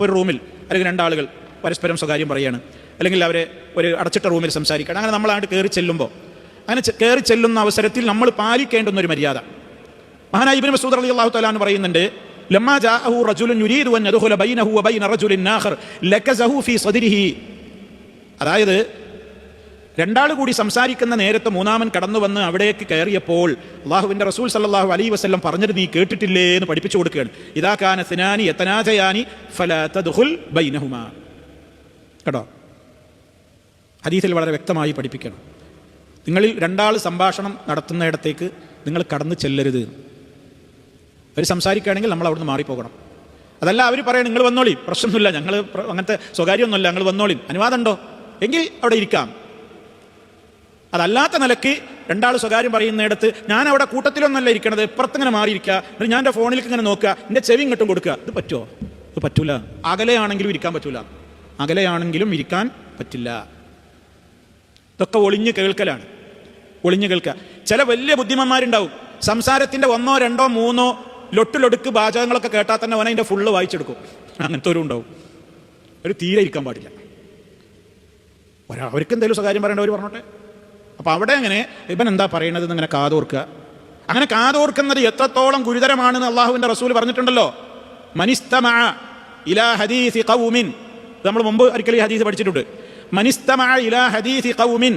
ഒരു റൂമിൽ അല്ലെങ്കിൽ രണ്ടാളുകൾ പരസ്പരം സ്വകാര്യം പറയുകയാണ് അല്ലെങ്കിൽ അവരെ ഒരു അടച്ചിട്ട റൂമിൽ സംസാരിക്കണം അങ്ങനെ നമ്മളാണ്ട് കയറി ചെല്ലുമ്പോൾ അങ്ങനെ കയറി ചെല്ലുന്ന അവസരത്തിൽ നമ്മൾ പാലിക്കേണ്ടുന്ന ഒരു മര്യാദ. മഹാനായ ഇബ്നു മസൂദ് റളിയല്ലാഹു തആല എന്ന് പറയുന്നുണ്ട് അതായത് രണ്ടാൾ കൂടി സംസാരിക്കുന്ന നേരത്ത് മൂന്നാമൻ കടന്നു വന്ന് അവിടേക്ക് കയറിയപ്പോൾ അള്ളാഹുവിന്റെ റസൂൽ സല്ലാഹു അലൈ വസല്ലം പറഞ്ഞത് നീ കേട്ടിട്ടില്ലേ എന്ന് പഠിപ്പിച്ചു കൊടുക്കുകയാണ്. ഇതാ കാന സിനാനി എത്തനാജയാനി ഫലാ തദ്ഖുൽ ബൈനഹുമാ. കേട്ടോ? ഹദീസിൽ വളരെ വ്യക്തമായി പഠിപ്പിക്കണം. നിങ്ങളിൽ രണ്ടാൾ സംഭാഷണം നടത്തുന്നിടത്തേക്ക് നിങ്ങൾ കടന്നു ചെല്ലരുത്. അവർ സംസാരിക്കുകയാണെങ്കിൽ നമ്മൾ അവിടുന്ന് മാറിപ്പോകണം. അതല്ല അവർ പറയാം നിങ്ങൾ വന്നോളി. പ്രശ്നമൊന്നുമില്ല. ഞങ്ങൾ അങ്ങനത്തെ സ്വകാര്യമൊന്നുമില്ല. ഞങ്ങൾ വന്നോളി. അനുവാദമുണ്ടോ? എങ്കിൽ അവിടെ ഇരിക്കാം. അതല്ലാത്ത നിലയ്ക്ക് രണ്ടാൾ സ്വകാര്യം പറയുന്നിടത്ത് ഞാൻ അവിടെ കൂട്ടത്തിലൊന്നല്ല ഇരിക്കണത്. ഇപ്പുറത്തിങ്ങനെ മാറിയിരിക്കുക എന്നിട്ട് ഞാൻ എന്റെ ഫോണിലേക്ക് ഇങ്ങനെ നോക്കുക എന്റെ ചെവി ഇങ്ങോട്ടും കൊടുക്കുക ഇത് പറ്റുമോ ഇത് പറ്റൂല. അകലെയാണെങ്കിലും ഇരിക്കാൻ പറ്റൂല. അകലെയാണെങ്കിലും ഇരിക്കാൻ പറ്റില്ല. ഇതൊക്കെ ഒളിഞ്ഞു കേൾക്കലാണ്. ഒളിഞ്ഞു കേൾക്കുക ചില വലിയ ബുദ്ധിമന്മാരുണ്ടാവും. സംസാരത്തിന്റെ ഒന്നോ രണ്ടോ മൂന്നോ ലൊട്ടിലൊടുക്ക് വാചകങ്ങളൊക്കെ കേട്ടാൽ തന്നെ അവനെ അതിന്റെ ഫുള്ള് വായിച്ചെടുക്കും. അങ്ങനത്തെ ഒരു ഉണ്ടാവും. ഒരു തീരെ ഇരിക്കാൻ പാടില്ല. ഒരാ അവർക്ക് എന്തെങ്കിലും സ്വകാര്യം പറയേണ്ടവർ പറഞ്ഞോട്ടെ? അപ്പൊ അവിടെ അങ്ങനെ ഇവൻ എന്താ പറയണത് ഇങ്ങനെ കാതോർക്കുക. അങ്ങനെ കാതോർക്കുന്നത് എത്രത്തോളം ഗുരുതരമാണെന്ന് അള്ളാഹുവിന്റെ റസൂൽ പറഞ്ഞിട്ടുണ്ടല്ലോ. മനിസ്തമഅ ഇലാ ഹദീസി ഇത് നമ്മൾ മുമ്പ് ഒരിക്കലും ഈ ഹദീസ് പഠിച്ചിട്ടുണ്ട്. മനിസ്തമഅ ഇലാ ഹദീസി ഖൗമിൻ.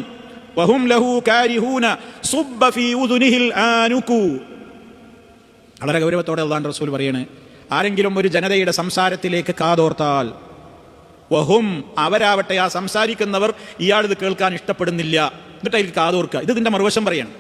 വഹും ലഹു കാരിഹൂന സുബ്ബ ഫീ വളരെ ഗൗരവത്തോടെ അള്ളാഹു റസൂൽ പറയാണ്. ആരെങ്കിലും ഒരു ജനതയുടെ സംസാരത്തിലേക്ക് കാതോർത്താൽ വഹും അവരാവട്ടെ ആ സംസാരിക്കുന്നവർ ഇയാൾ ഇത് കേൾക്കാൻ ഇഷ്ടപ്പെടുന്നില്ല. എന്നിട്ട് അതിൽ കാതോർക്കുക ഇത് ഇതിന്റെ മറുവശം പറയണം.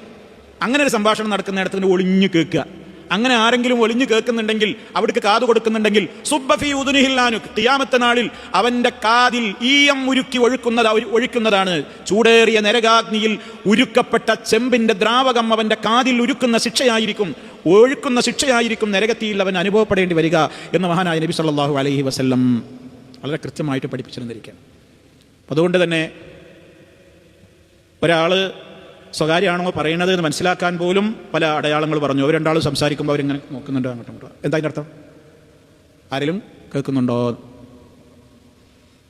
അങ്ങനെ ഒരു സംഭാഷണം നടക്കുന്ന ഇടത്തിന് ഒളിഞ്ഞു കേൾക്കുക. അങ്ങനെ ആരെങ്കിലും ഒളിഞ്ഞു കേൾക്കുന്നുണ്ടെങ്കിൽ അവിടേക്ക് കാതു കൊടുക്കുന്നുണ്ടെങ്കിൽ സുബ്ബഫി ഉദുനിഹില്ലാനു തിയാമത്തെ നാളിൽ അവന്റെ കാതിൽ ഈയം ഉരുക്കി ഒഴുക്കുന്നത് ഒഴിക്കുന്നതാണ്. ചൂടേറിയ നരകാഗ്നിയിൽ ഉരുക്കപ്പെട്ട ചെമ്പിന്റെ ദ്രാവകം അവന്റെ കാതിൽ ഉരുക്കുന്ന ശിക്ഷയായിരിക്കും. ഒഴുക്കുന്ന ശിക്ഷയായിരിക്കും നരകത്തിയിൽ അവൻ അനുഭവപ്പെടേണ്ടി വരിക എന്ന് മഹാനായ നബി സല്ലാഹു അലൈഹി വസല്ലം വളരെ കൃത്യമായിട്ട് പഠിപ്പിച്ചിരുന്നിരിക്കുകയാണ്. അതുകൊണ്ട് തന്നെ ഒരാൾ സ്വകാര്യമാണോ പറയുന്നത് എന്ന് മനസ്സിലാക്കാൻ പോലും പല അടയാളങ്ങൾ പറഞ്ഞു. അവർ രണ്ടാളും സംസാരിക്കുമ്പോൾ അവരിങ്ങനെ നോക്കുന്നുണ്ട് അങ്ങോട്ടും ഇങ്ങോട്ടും? എന്താ അതിന്റെ അർത്ഥം? ആരെങ്കിലും കേൾക്കുന്നുണ്ടോ?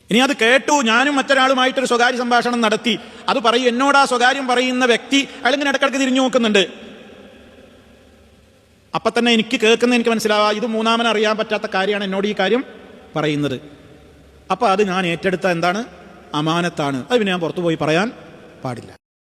ഇനി അത് കേട്ടു ഞാനും മറ്റൊരാളുമായിട്ടൊരു സ്വകാര്യ സംഭാഷണം നടത്തി. അത് പറയും എന്നോട് ആ സ്വകാര്യം പറയുന്ന വ്യക്തി അയാളിങ്ങനെ ഇടക്കിടക്ക് തിരിഞ്ഞു നോക്കുന്നുണ്ട്. അപ്പൊ തന്നെ എനിക്ക് കേൾക്കുന്ന എനിക്ക് മനസ്സിലാവാ ഇത് മൂന്നാമൻ അറിയാൻ പറ്റാത്ത കാര്യമാണ് എന്നോട് ഈ കാര്യം പറയുന്നത്. അപ്പൊ അത് ഞാൻ ഏറ്റെടുത്ത എന്താണ്? അമാനത്താണ്. അത് പിന്നെ ഞാൻ പുറത്തു പോയി പറയാൻ പാടില്ല.